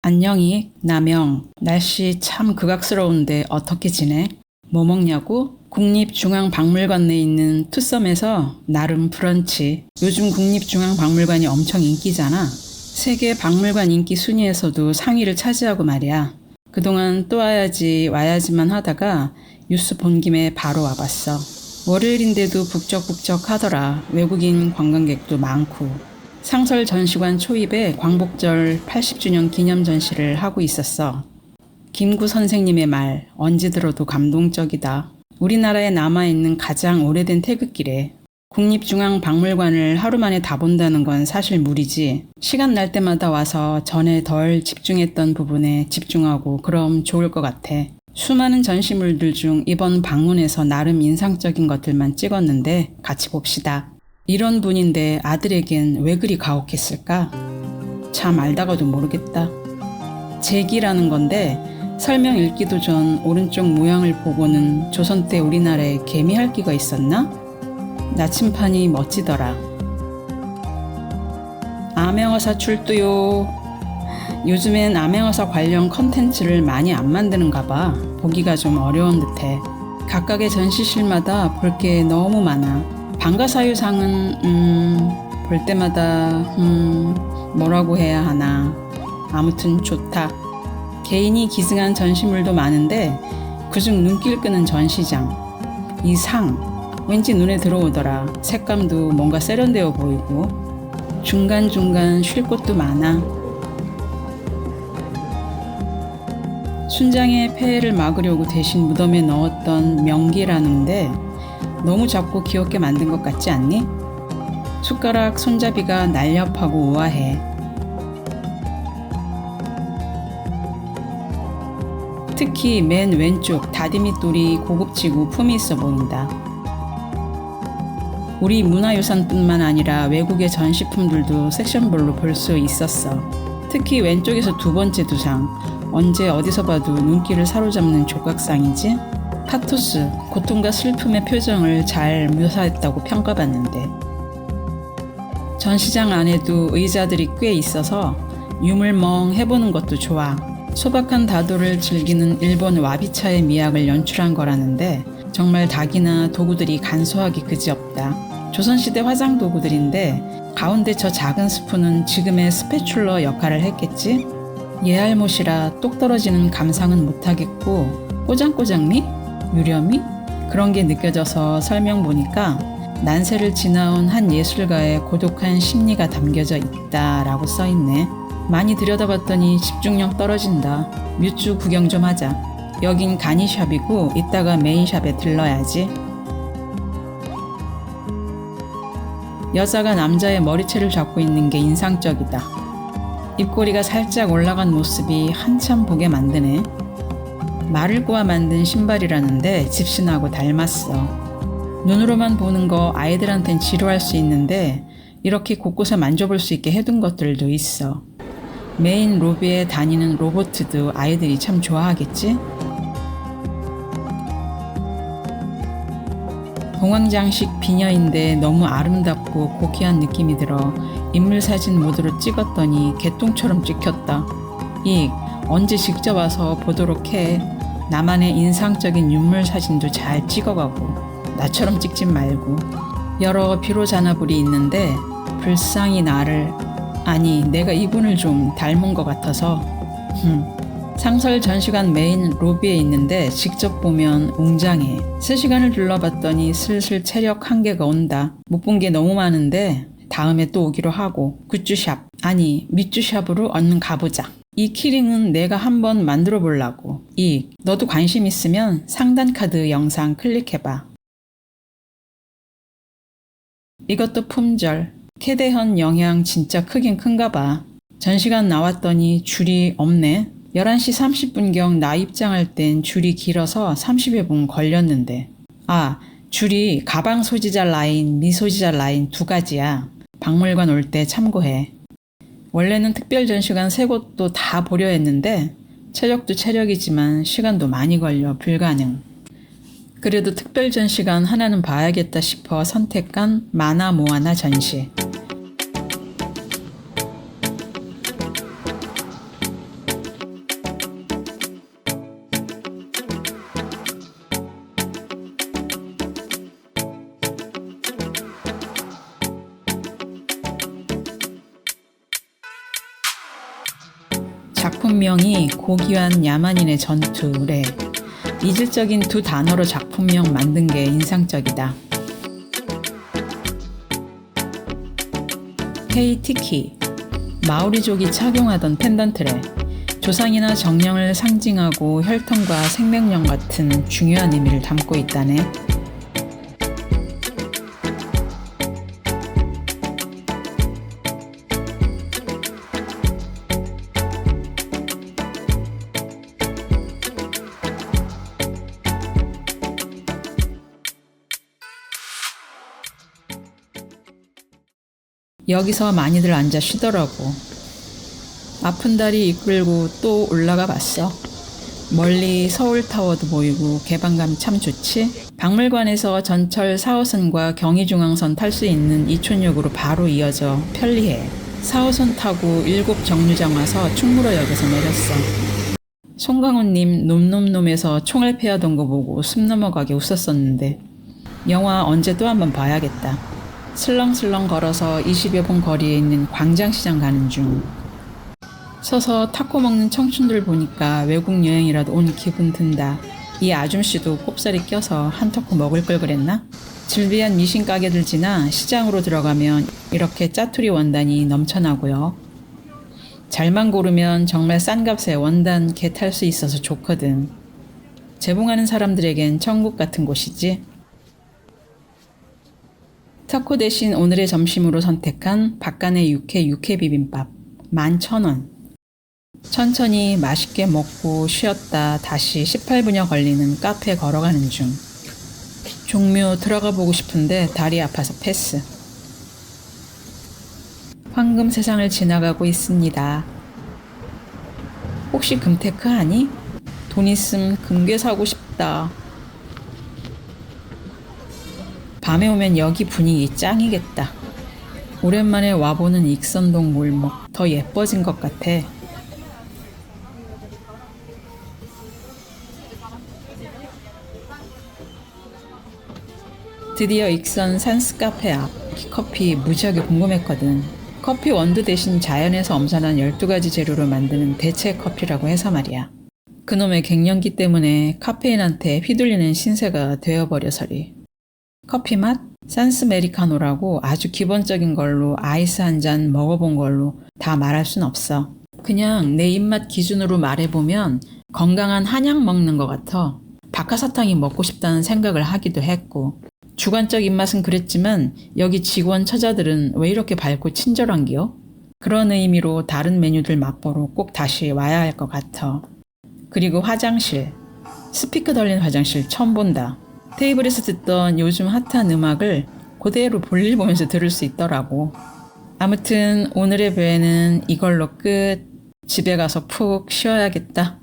안녕히 남영. 날씨 참 극악스러운데 어떻게 지내? 뭐 먹냐고? 국립중앙박물관 내에 있는 투썸에서 나름 브런치. 요즘 국립중앙박물관이 엄청 인기잖아. 세계 박물관 인기 순위에서도 상위를 차지하고 말이야. 그동안 또 와야지 와야지만 하다가 뉴스 본 김에 바로 와봤어. 월요일인데도 북적북적 하더라. 외국인 관광객도 많고 상설 전시관 초입에 광복절 80주년 기념 전시를 하고 있었어. 김구 선생님의 말 언제 들어도 감동적이다. 우리나라에 남아있는 가장 오래된 태극기래. 국립중앙박물관을 하루 만에 다 본다는 건 사실 무리지. 시간 날 때마다 와서 전에 덜 집중했던 부분에 집중하고 그럼 좋을 것 같아. 수많은 전시물들 중 이번 방문에서 나름 인상적인 것들만 찍었는데 같이 봅시다. 이런 분인데 아들에겐 왜 그리 가혹했을까? 참 알다가도 모르겠다. 제기라는 건데 설명 읽기도 전 오른쪽 모양을 보고는 조선 때 우리나라에 개미 핥기가 있었나? 나침판이 멋지더라. 암행어사 출두요. 요즘엔 암행어사 관련 컨텐츠를 많이 안 만드는가 봐. 보기가 좀 어려운 듯해. 각각의 전시실마다 볼 게 너무 많아. 방가사유상은 음, 볼 때마다 음, 뭐라고 해야 하나 아무튼 좋다. 개인이 기증한 전시물도 많은데 그중 눈길 끄는 전시장 이 상 왠지 눈에 들어오더라. 색감도 뭔가 세련되어 보이고 중간중간 쉴 곳도 많아. 순장의 폐해를 막으려고 대신 무덤에 넣었던 명기라는데 너무 작고 귀엽게 만든 것 같지 않니? 숟가락 손잡이가 날렵하고 우아해. 특히 맨 왼쪽 다디밋돌이 고급지고 품이 있어 보인다. 우리 문화유산뿐만 아니라 외국의 전시품들도 섹션별로 볼 수 있었어. 특히 왼쪽에서 두 번째 두상. 언제 어디서 봐도 눈길을 사로잡는 조각상이지? 파토스, 고통과 슬픔의 표정을 잘 묘사했다고 평가받는데 전시장 안에도 의자들이 꽤 있어서 유물멍 해보는 것도 좋아. 소박한 다도를 즐기는 일본 와비차의 미학을 연출한 거라는데 정말 닭이나 도구들이 간소하기 그지없다. 조선시대 화장 도구들인데 가운데 저 작은 스푼은 지금의 스패출러 역할을 했겠지? 예알못이라 똑 떨어지는 감상은 못하겠고 꼬장꼬장미? 유렴이? 그런 게 느껴져서 설명 보니까 난세를 지나온 한 예술가의 고독한 심리가 담겨져 있다라고 써 있네. 많이 들여다봤더니 집중력 떨어진다. 뮤츠 구경 좀 하자. 여긴 가니샵이고 이따가 메인샵에 들러야지. 여자가 남자의 머리채를 잡고 있는 게 인상적이다. 입꼬리가 살짝 올라간 모습이 한참 보게 만드네. 말을 꼬아 만든 신발이라는데 집신하고 닮았어. 눈으로만 보는 거 아이들한텐 지루할 수 있는데 이렇게 곳곳에 만져볼 수 있게 해둔 것들도 있어. 메인 로비에 다니는 로보트도 아이들이 참 좋아하겠지? 공황장식 비녀인데 너무 아름답고 고귀한 느낌이 들어 인물 사진 모드로 찍었더니 개똥처럼 찍혔다. 이 언제 직접 와서 보도록 해. 나만의 인상적인 윤물 사진도 잘 찍어가고 나처럼 찍진 말고 여러 비로 잔나불이 있는데 불쌍히 나를 아니 내가 이분을 좀 닮은 것 같아서 흠. 상설 전시관 메인 로비에 있는데 직접 보면 웅장해. 3시간을 둘러봤더니 슬슬 체력 한계가 온다. 못 본 게 너무 많은데 다음에 또 오기로 하고 굿즈샵 아니 밑주샵으로 얼른 가보자. 이 키링은 내가 한번 만들어 보려고. 이 너도 관심 있으면 상단 카드 영상 클릭해봐. 이것도 품절. 캐대현 영향 진짜 크긴 큰가 봐. 전시관 나왔더니 줄이 없네. 11시 30분경 나 입장할 땐 줄이 길어서 30여 분 걸렸는데. 아, 줄이 가방 소지자 라인, 미소지자 라인 두 가지야. 박물관 올 때 참고해. 원래는 특별 전시관 세 곳도 다 보려 했는데 체력도 체력이지만 시간도 많이 걸려 불가능. 그래도 특별 전시관 하나는 봐야겠다 싶어 선택한 만화 모아나 전시. 작품명이 고귀한 야만인의 전투래. 이질적인 두 단어로 작품명 만든 게 인상적이다. 헤이티키 마오리족이 착용하던 펜던트래. 조상이나 정령을 상징하고 혈통과 생명력 같은 중요한 의미를 담고 있다네. 여기서 많이들 앉아 쉬더라고. 아픈 다리 이끌고 또 올라가 봤어. 멀리 서울타워도 보이고 개방감이 참 좋지? 박물관에서 전철 4호선과 경의중앙선 탈 수 있는 이촌역으로 바로 이어져 편리해. 4호선 타고 일곱 정류장 와서 충무로역에서 내렸어. 송강호님 놈놈놈에서 총알 패하던 거 보고 숨 넘어가게 웃었었는데 영화 언제 또 한번 봐야겠다. 슬렁슬렁 걸어서 20여 분 거리에 있는 광장시장 가는 중. 서서 타코 먹는 청춘들 보니까 외국 여행이라도 온 기분 든다. 이 아줌씨도 꼽살이 껴서 한 토크 먹을 걸 그랬나? 즐비한 미신 가게들 지나 시장으로 들어가면 이렇게 짜투리 원단이 넘쳐나고요. 잘만 고르면 정말 싼 값에 원단 개 탈 수 있어서 좋거든. 재봉하는 사람들에겐 천국 같은 곳이지. 타코 대신 오늘의 점심으로 선택한 박간의 육회 육회 비빔밥 11,000원. 천천히 맛있게 먹고 쉬었다 다시 18분여 걸리는 카페 걸어가는 중. 종묘 들어가 보고 싶은데 다리 아파서 패스. 황금 세상을 지나가고 있습니다. 혹시 금테크 하니? 돈 있음 금괴 사고 싶다. 밤에 오면 여기 분위기 짱이겠다. 오랜만에 와보는 익선동 골목 더 예뻐진 것 같아. 드디어 익선 산스 카페 앞 커피 무지하게 궁금했거든. 커피 원두 대신 자연에서 엄선한 12가지 재료로 만드는 대체 커피라고 해서 말이야. 그놈의 갱년기 때문에 카페인한테 휘둘리는 신세가 되어버려서리. 커피 맛? 산스 메리카노라고 아주 기본적인 걸로 아이스 한 잔 먹어본 걸로 다 말할 순 없어. 그냥 내 입맛 기준으로 말해보면 건강한 한약 먹는 것 같아. 박하사탕이 먹고 싶다는 생각을 하기도 했고. 주관적 입맛은 그랬지만 여기 직원 처자들은 왜 이렇게 밝고 친절한기요? 그런 의미로 다른 메뉴들 맛보러 꼭 다시 와야 할 것 같아. 그리고 화장실. 스피커 달린 화장실 처음 본다. 테이블에서 듣던 요즘 핫한 음악을 그대로 볼일 보면서 들을 수 있더라고. 아무튼 오늘의 배는 이걸로 끝. 집에 가서 푹 쉬어야겠다.